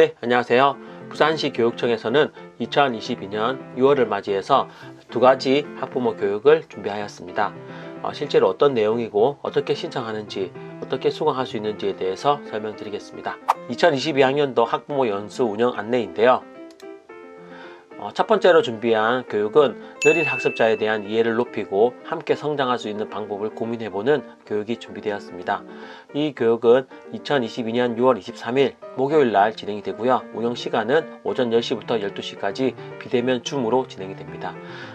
네, 안녕하세요. 부산시 교육청에서는 2022년 6월을 맞이해서 두 가지 학부모 교육을 준비하였습니다. 어, 실제로 어떤 내용이고 어떻게 신청하는지 어떻게 수강할 수 있는지에 대해서 설명드리겠습니다. 2022학년도 학부모 연수 운영 안내인데요. 어, 첫 번째로 준비한 교육은 느린 학습자에 대한 이해를 높이고 함께 성장할 수 있는 방법을 고민해보는 교육이 준비되었습니다. 이 교육은 2022년 6월 23일 목요일 날 진행이 되고요. 운영 시간은 오전 10시부터 12시까지 비대면 줌으로 진행이 됩니다.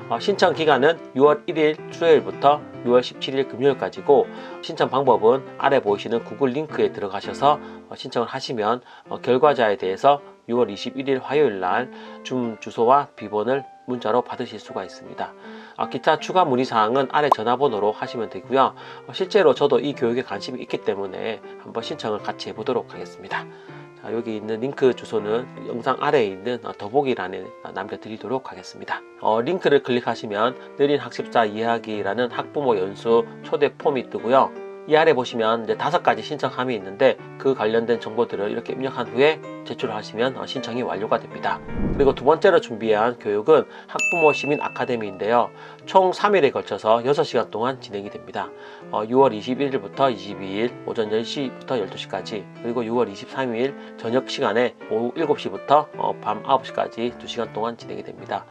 어, 신청 기간은 6월 1일 수요일부터 6월 17일 금요일까지고 신청 방법은 아래 보이시는 구글 링크에 들어가셔서 어, 신청을 하시면 어, 결과자에 대해서 6월 21일 화요일 날 줌 주소와 비번을 문자로 받으실 수가 있습니다. 아, 기타 추가 문의 사항은 아래 전화번호로 하시면 되고요. 어, 실제로 저도 이 교육에 관심이 있기 때문에 한번 신청을 같이 해보도록 하겠습니다. 자, 여기 있는 링크 주소는 영상 아래에 있는 어, 더보기란에 남겨드리도록 하겠습니다. 어, 링크를 클릭하시면 느린 학습자 이해하기라는 학부모 연수 초대 폼이 뜨고요. 이 아래 보시면 이제 다섯 가지 신청함이 있는데 그 관련된 정보들을 이렇게 입력한 후에 제출을 하시면 어, 신청이 완료가 됩니다. 그리고 두 번째로 준비한 교육은 학부모 시민 아카데미인데요. 총 3일에 걸쳐서 6시간 동안 진행이 됩니다. 어, 6월 21일부터 22일 오전 10시부터 12시까지 그리고 6월 23일 저녁 시간에 오후 7시부터 어, 밤 9시까지 2시간 동안 진행이 됩니다.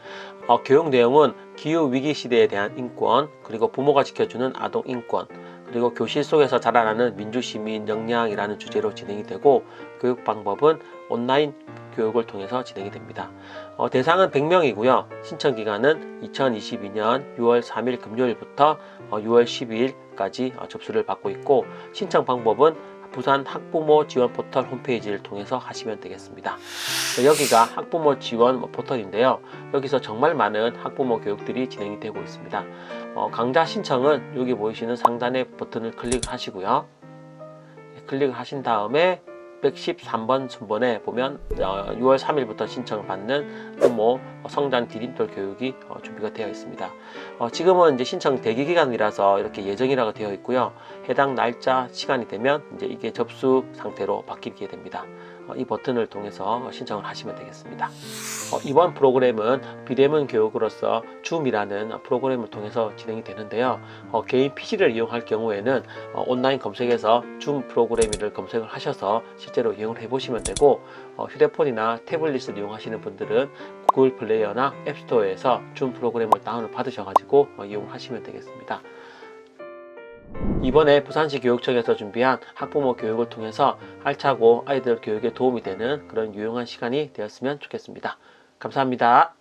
어, 교육 내용은 기후 위기 시대에 대한 인권 그리고 부모가 지켜주는 아동 인권 그리고 교실 속에서 자라나는 민주시민 역량이라는 주제로 진행이 되고 교육 방법은 온라인 교육을 통해서 진행이 됩니다. 어, 대상은 100명이고요. 신청 기간은 2022년 6월 3일 금요일부터 어, 6월 12일까지 어, 접수를 받고 있고 신청 방법은 부산 학부모 지원 포털 홈페이지를 통해서 하시면 되겠습니다. 여기가 학부모 지원 포털인데요. 여기서 정말 많은 학부모 교육들이 진행이 되고 있습니다. 어, 강좌 신청은 여기 보이시는 상단의 버튼을 클릭하시고요. 클릭을 하신 다음에 113번 순번에 보면 어, 6월 3일부터 신청을 받는 부모 성장 디딤돌 교육이 어, 준비가 되어 있습니다. 어, 지금은 이제 신청 대기 기간이라서 이렇게 예정이라고 되어 있고요. 해당 날짜 시간이 되면 이제 이게 접수 상태로 바뀌게 됩니다. 어, 이 버튼을 통해서 신청을 하시면 되겠습니다. 어, 이번 프로그램은 비대면 교육으로서 줌이라는 프로그램을 통해서 진행이 되는데요. 어, 개인 PC를 이용할 경우에는 어, 온라인 검색에서 줌 프로그램을 검색을 하셔서 실제로 이용을 해보시면 되고 어, 휴대폰이나 태블릿을 이용하시는 분들은 구글 플레이어나 앱스토어에서 줌 프로그램을 다운을 받으셔가지고 어, 이용하시면 되겠습니다. 이번에 부산시 교육청에서 준비한 학부모 교육을 통해서 알차고 아이들 교육에 도움이 되는 그런 유용한 시간이 되었으면 좋겠습니다. 감사합니다.